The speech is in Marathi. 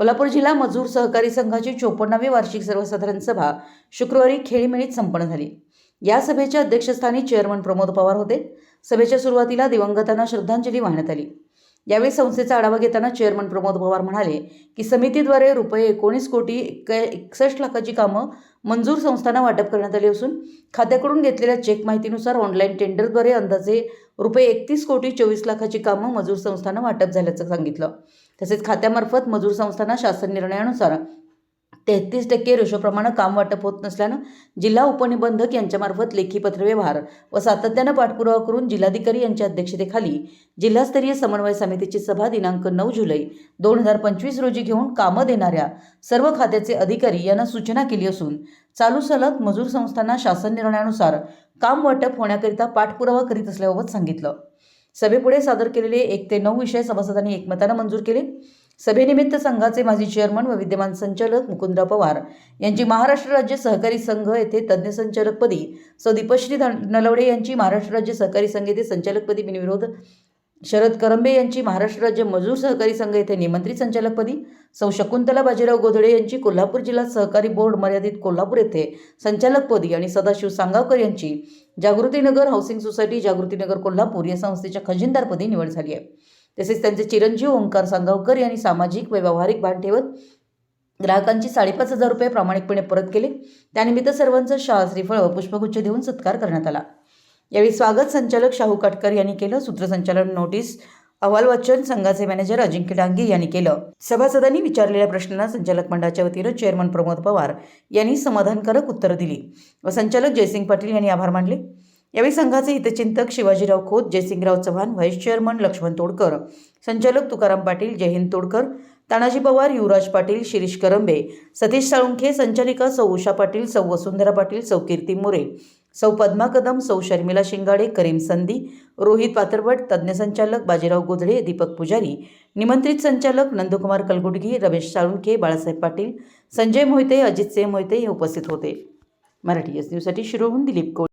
कोल्हापूर जिल्हा मजूर सहकारी संघाची चोपन्नावी वार्षिक सर्वसाधारण सभा शुक्रवारी खेळीमेळीत संपन्न झाली. या सभेच्या अध्यक्षस्थानी चेअरमन प्रमोद पवार होते. सभेच्या सुरुवातीला दिवंगतांना श्रद्धांजली वाहण्यात आली. यावेळी संस्थेचा आढावा घेताना चेअरमन प्रमोद पवार म्हणाले की समितीद्वारे रुपये एकोणीस कोटी एक एकसष्ट लाखाची कामं मंजूर संस्थांना वाटप करण्यात आली असून खात्याकडून घेतलेल्या चेक माहितीनुसार ऑनलाईन टेंडरद्वारे अंदाजे रुपये एकतीस कोटी चोवीस लाखाची कामं मजूर संस्थांना वाटप झाल्याचं सांगितलं. तसेच खात्यामार्फत मजूर संस्थांना शासन निर्णयानुसार तेहतीस टक्के रेशोप्रमाणे काम वाटप होत नसल्यानं जिल्हा उपनिबंधक यांच्यामार्फत लेखी पत्रव्यवहार व सातत्यानं पाठपुरावा करून जिल्हाधिकारी यांच्या अध्यक्षतेखाली जिल्हास्तरीय समन्वय समितीची सभा दिनांक नऊ जुलै दोन हजार पंचवीस रोजी घेऊन कामं देणाऱ्या सर्व खात्याचे अधिकारी यांना सूचना केली असून चालू सलग मजूर संस्थांना शासन निर्णयानुसार काम वाटप होण्याकरिता पाठपुरावा करीत असल्याबाबत सांगितलं. सभेपुढे सादर केलेले एक ते नऊ विषय सभासदांनी एकमतानं मंजूर केले. सभेनिमित्त संघाचे माजी चेअरमन व विद्यमान संचालक मुकुंदराव पवार यांची महाराष्ट्र राज्य सहकारी संघ येथे तज्ज्ञ संचालकपदी सौ दीपश्री नलवडे यांची महाराष्ट्र राज्य सहकारी संघ येथे संचालकपदी बिनविरोध शरद करंबे यांची महाराष्ट्र राज्य मजूर सहकारी संघ येथे निमंत्रित संचालकपदी सौ शकुंतला बाजीराव गोधडे यांची कोल्हापूर जिल्हा सहकारी बोर्ड मर्यादित कोल्हापूर येथे संचालकपदी आणि सदाशिव सांगावकर यांची जागृतीनगर हाऊसिंग सोसायटी जागृतीनगर कोल्हापूर या संस्थेच्या खजिनदारपदी निवड झाली आहे. तसेच त्यांचे चिरंजीव ओंकार सांगावकर यांनी सामाजिक व व्यावहारिक भान ठेवत ग्राहकांची साडेपाच हजार रुपये प्रामाणिकपणे परत केले. त्यानिमित्त सर्वांचा शाह श्रीफळ व पुष्पगुच्छ देऊन सत्कार करण्यात आला. यावेळी स्वागत संचालक शाहू काटकर यांनी केलं. सूत्रसंचालन नोटीस अहवाल वाचन संघाचे मॅनेजर अजिंक्य डांगे यांनी केलं. सभासदांनी विचारलेल्या प्रश्नांना संचालक मंडळाच्या वतीनं चेअरमन प्रमोद पवार यांनी समाधानकारक उत्तरं दिली व संचालक जयसिंग पाटील यांनी आभार मानले. यावेळी संघाचे हितचिंतक शिवाजीराव खोत जयसिंगराव चव्हाण व्हाईस चेअरमन लक्ष्मण तोडकर संचालक तुकाराम पाटील जयहिंद तोडकर तानाजी पवार युवराज पाटील शिरीष करंबे सतीश साळुंखे संचालिका सौ उषा पाटील सौ वसुंधरा पाटील सौ कीर्ती मोरे सौ पद्मा कदम सौ शर्मिला शिंगाडे करीम संधी रोहित पातरवट तज्ज्ञ संचालक बाजीराव गोधळे दीपक पुजारी निमंत्रित संचालक नंदकुमार कलगुडगी रमेश साळुंखे बाळासाहेब पाटील संजय मोहिते अजित सिंह मोहिते हे उपस्थित होते. मराठी एस न्यूजसाठी शिरोहून दिलीप कोळ